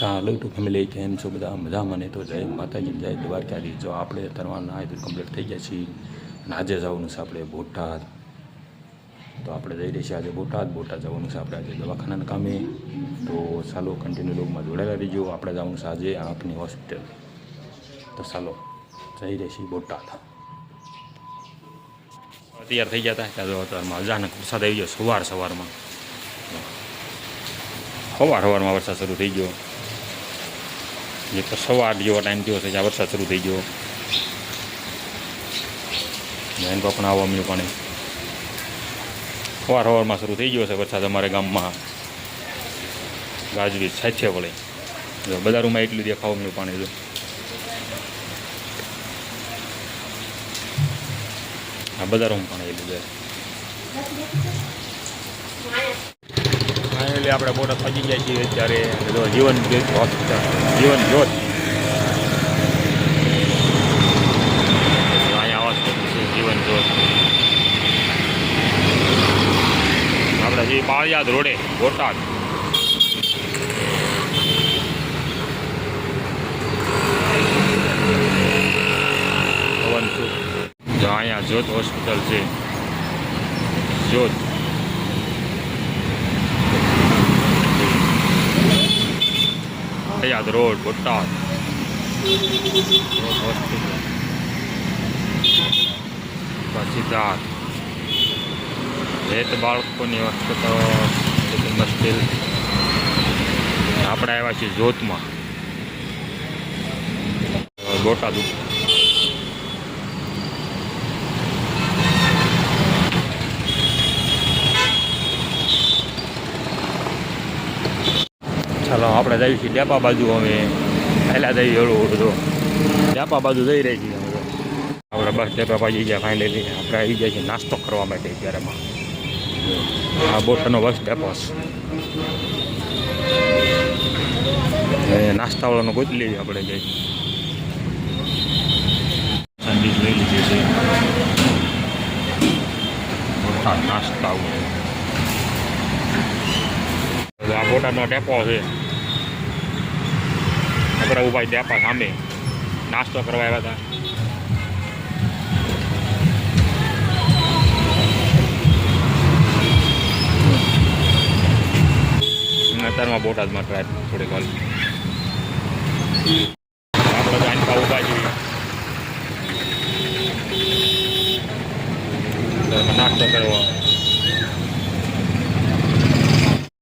ચાલો two family કેમ છો બધા? મજામાં ને તો જય. માતાજી જય દ્વારકાધી જો આપણે તરવાના આ કમ્પ્લીટ થઈ ગયા છીએ અને આજે જવાનું છે આપણે બોટાદ. તો આપણે જઈ રહીએ છીએ આજે બોટાદ. બોટાદ જવાનું છે આપણે આજે દવાખાનાના કામે. તો ચાલો કન્ટિન્યુ લોગમાં જોડાયેલા રહીજો. આપણે જવાનું છે આજે આંખની હોસ્પિટલ તો ચાલો, જઈ રહીએ છીએ બોટાદ. તૈયાર થઈ ગયા હતા. ત્યાં અચાનક વરસાદ આવી ગયો. સવાર સવારમાં. સવાર સવારમાં વરસાદ શરૂ થઈ ગયો. જે તો સવાર જેવો ટાઈમ થયો છે જ્યાં વરસાદ શરૂ થઈ ગયો. જૈન પણ આવવા મળ્યું પાણી સવાર સવારમાં શરૂ થઈ ગયો છે વરસાદ અમારે ગામમાં. ગાજવીજ સાથે વળે. બજારોમાં એટલું દેખાવા મળ્યું પાણી જો. આ બજારોમાં પાણી એટલું જાય ફાઇનલી આપણે બોટાદ પહોંચી ગયા છીએ અત્યારે. જીવન હોસ્પિટલ જીવન જ્યોત. અહીંયા હોસ્પિટલ છે, જીવન જ્યોત. આપણે જે બાળિયાદ રોડે, બોટાદ. અહીંયા જ્યોત હોસ્પિટલ છે. જ્યોત. યાદ રોડ બોટાદ. સિદ્ધાર્થ હેત બાળકોની હોસ્પિટલ મુશ્કેલ આપણે આવ્યા છીએ જોતમાં બોટાદ ઉપર. ચાલો, આપણે જઈએ છીએ ડેપા બાજુ અમે. પહેલાં જઈએ એવું બધું ડેપા બાજુ જઈ રહી છીએ આપણે બસ ડેપા બાજુ ગયા ફાઇનલી આપણે આવી ગયા છીએ નાસ્તો કરવા માટે અત્યારેમાં આ બોટનો બસ ડેપો છે. નાસ્તાવાળાનો ગોતી લઈએ આપણે જઈ. સેન્ડવીચ લઈ લીધી છે. આ બોટાદનો ડેપો છે. આપણે ઊભા ડેપા સામે નાસ્તો કરવા આવ્યા હતા. અત્યારમાં બોટાદમાં ટ્રાય થોડીક વાર. આપણે ઊભા છીએ નાસ્તો કરવો.